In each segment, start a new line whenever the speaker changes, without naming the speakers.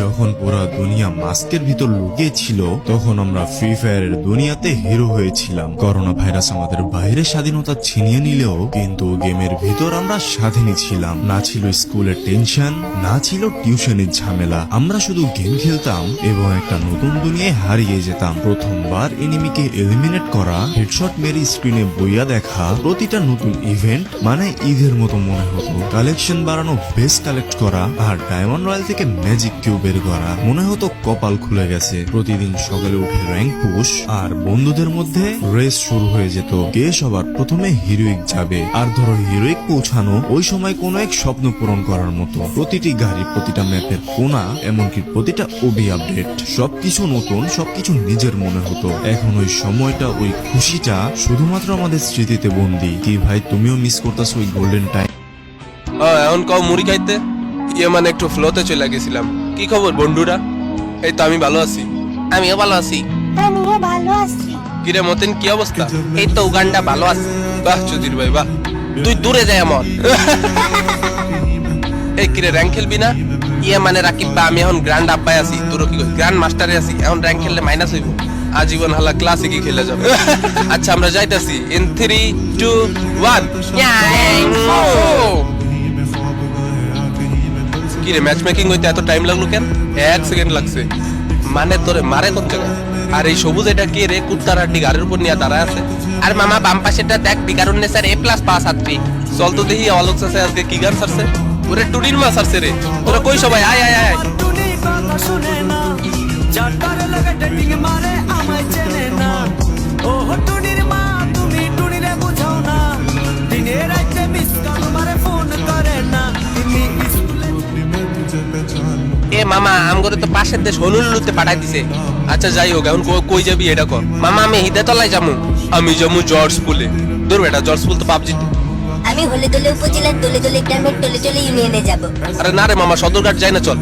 যখন পুরা দুনিয়া মাস্কের ভিতর লুকিয়ে ছিল তখন আমরা ফ্রি ফায়ারের দুনিয়াতে হিরো হয়েছিলাম। করোনা ভাইরাস আমাদের বাইরের স্বাধীনতা ছিনিয়ে নিলেও কিন্তু গেমের ভিতর আমরা স্বাধীনই ছিলাম। না ছিল স্কুলের টেনশন, না ছিল টিউশনের ঝামেলা। আমরা শুধু গেম খেলতাম এবং একটা নতুন দুনিয়ায় হারিয়ে যেতাম। প্রথমবার এনিমিকে এলিমিনেট করা হেডশট মেরি স্ক্রিনে বইয়া দেখা, প্রতিটা নতুন ইভেন্ট মানে ঈদের মতো মনে হতো। কালেকশন বাড়ানো বেস কালেক্ট করা, আর ডায়মন্ড রয়্যাল থেকে ম্যাজিক কিউ বের করা। মনে হতো কপাল খুলে গেছে। প্রতিদিন সকালে উঠে র্যাঙ্ক পুশ আর বন্ধুদের মধ্যে রেস শুরু হয়ে যেত। কে সবার প্রথমে হিরোইক যাবে? আর ধরো হিরোইক পৌঁছানো ওই সময় কোনো এক স্বপ্ন পূরণ করার মতো। প্রতিটি গাড়ি, প্রতিটা ম্যাপের কোনা এমনকি প্রতিটা ওবি আপডেট। সবকিছু নতুন, সবকিছু নিজের মনে হতো। এখন ওই সময়টা, ওই খুশিটা শুধুমাত্র আমাদের স্মৃতিতে বন্দি। কি ভাই, তুমিও মিস করতেছো ওই গোল্ডেন টাইম
এখন কও মুড়ি খাইতে? ইয়ে মানে একটু ফ্লোতে চলে গেছিলাম। কি খবর বন্ধুরা এই তো আমি ভালো আছি আমিও ভালো আছি
আমিও ভালো আছি
কিরে মতেন কি অবস্থা
এই তো উগান্ডা ভালো আছে
বাহ চুদির ভাই বাহ
তুই দূরে যায় এমন
এই কিরে র্যাঙ্ক খেলবি না
ইয়ে মানে রাকিব বা আমি এখন গ্র্যান্ড আব্বাই আছি তোর কি গ্র্যান্ড মাস্টারে আছি এখন র্যাঙ্ক খেললে মাইনাস হইব
আজীবন হালা ক্লাসিকই খেলে যাবে আচ্ছা আমরা যাইতাছি ইন থ্রি টু ওয়ান কিরে ম্যাচ মেকিং হইতে এত টাইম লাগল কেন? এক সেকেন্ড লাগছে।
মানে তোরে মারে কোন জায়গায়
আর এই সবুজ এটা কে রে? কুত্তার হাড্ডি গাড়ির উপর নিয়ে দাঁড়ায় আছে।
আর মামা, বাম পাশেরটা দেখ বিকারুন্নে স্যার এ প্লাস পাস ছাত্রী
চল তো দেখি, আলোক চাষে আজকে কি গান সারছে ওরে টুনির মা সারছে রে। তোরা কই সবাই? আয় আয় আয়
এ মামা আমগরে তো পাশের দেশ হলুলুতে পাঠাই দিছে
আচ্ছা যাই হোক এখন কই যাবি এটা কর
মামা আমি হিদাতলায় যামু।
আমি যাব জর্জ পুলে দূর বেটা জর্জ পুল তো পাবজিতে
আমি হলে দলে উপজেলার দলে দলে গ্রামের টলে টলে ইউনিয়নে যাব।
আরে না রে মামা সদরঘাট যাই না চল।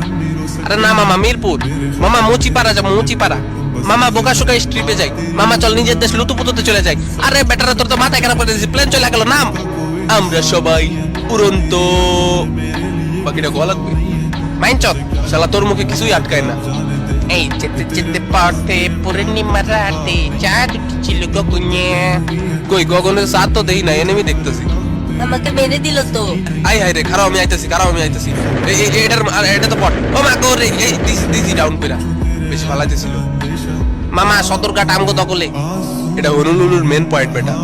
আরে না মামা মিরপুর। মামা মুচিপাড়া যাব মুচিপাড়া। মামা বোকা শোকা স্ট্রিপে যাই। মামা চল নিজের দেশ লুতুপুতুতে চলে যাই। আরে বেটারা তোর তো মাথায় খারাপ করে দিয়েছি প্লেন চলে গেল নাম।
আমরা সবাই উড়ন্ত। বাকিটা গোয়া লাগবে।
মাইন চল
শালা তোর মুখে কিছুই আটকায় না
এই যেতে যেতে পড়তে পূর্ণিমা রাতে চাঁদ ছিল গগনে
কই গগনের সাথ তো দেই না এনেমি দেখতেছি
আমাকে মেরে দিল তো
আই হাই রে খারাপ আমি আইতাছি খারাপ আমি আইতাছি এই এই- এটার এটা তো পট ও মা গো রে এই দিস দিস ডাউন কইরা বেশি ফালাইতেছিল
মামা সদরঘাট আমগো দখলে
এটা হনুলুলুর মেন পয়েন্ট বেটা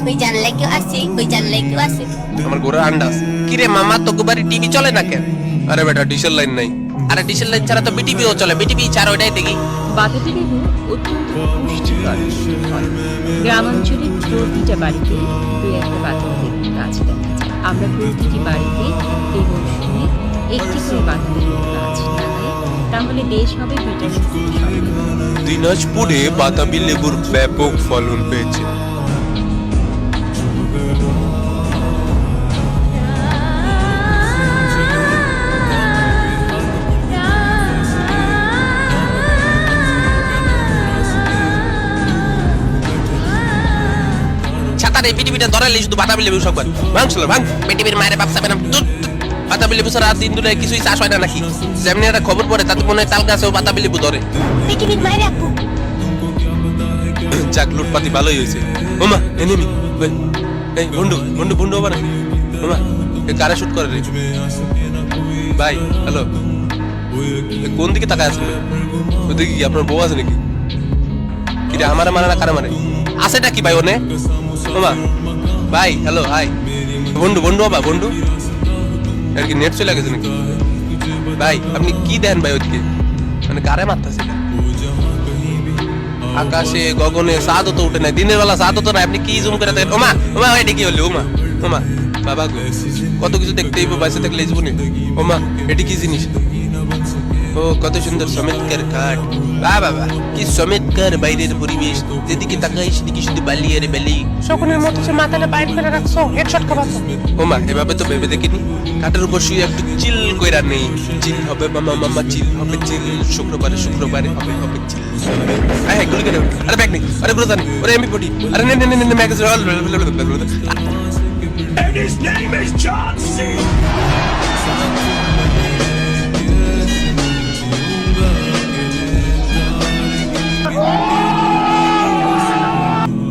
কই জানলে কেউ আছে কই জানলে কেউ আছে
আমার গোড়া আন্ডাস
কিরে মামা তো বাড়ি টিভি চলে না কেন
আরে বেটা ডিসেল লাইন নাই।
আরে ডিসেল লাইন ছাড়া তো বিটিভিও চলে বিটিভি ছাড়া ওইটাই দেখি।
বাতাবি লেবু অত্যন্ত পুষ্টিকর ফল গ্রামাঞ্চলের প্রতিটা বাড়িতে দুই একটা লেবু গাছ দেখা যায় আমরা প্রতিটি বাড়িতে এই মৌসুমে একটি করে লেবু গাছ লাগাই তাহলে দেশ হবে ভিটামিন
দিনাজপুরে বাতাবি লেবুর ব্যাপক ফলন পেয়েছে।
বিটিভিটা ধরাইলে শুধু সব ভাঙ ছিল ভাঙ। বিটিভির মায়ের বাপ দুধ লেবু আর দিন দুলে কিছুই চাষ হয় না নাকি? যেমনি একটা খবর পড়ে তাতে মনে হয় তাল গাছেও লেবু ধরে।
মায়ের আপু
যাক লুটপাতি ভালোই হয়েছে। ওমা এনিমি এই ওমা এ কারে শুট করে রে? ভাই হ্যালো। কোন দিকে তাকায় আছেন ওদিকে কি আপনার বউ আছে নাকি? কিরে আমারে মারে না কারে মারে?
আছেটা কি ভাই ওনে?
ওমা ভাই হ্যালো হাই বন্ধু বন্ধু বাবা, বন্ধু। আর কি নেট চলে গেছে নাকি? ভাই, আপনি কি দেন ভাই ওদিকে? মানে কারে মারতেছে আকাশে, গগনে সাদ তো উঠে নাই। দিনের বেলা সাদ তো নাই, আপনি কি জুম করে দেখেন? ওমা ওমা এটা কি হলো? ওমা ওমা, বাবা কত কিছু দেখতেই বাইসে থাকলে জীবনে। ওমা, এটি কি জিনিস? ও কত সুন্দর চমৎকার কাঠ বা বাবা কি চমৎকার বাইরের পরিবেশ। যেদিকে তাকাই সেদিকে শুধু বালি আর বালি।
শকুনের মতো সে মাথাটা বাইট করে রাখছো হেডশট খাবাতো
ওমা এভাবে তো ভেবে দেখিনি। কাঠের উপর শুয়ে একটু চিল কইরা নেই। চিল হবে মামা মামা চিল হবে চিল। শুক্রবারে শুক্রবারে হবে হবে চিল। হ্যাঁ গুলি কেন আরে ব্যাগ নেই আরে ব্রো জানি ওরে এমবি পটি। আরে নে নে নে নে magazine
And his name is John C.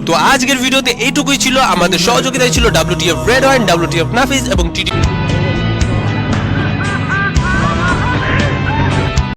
তো আজকের ভিডিওতে এইটুকুই ছিল। আমাদের সহযোগিতায় ছিল WTF red wine WTF Nafiz এবং টিটি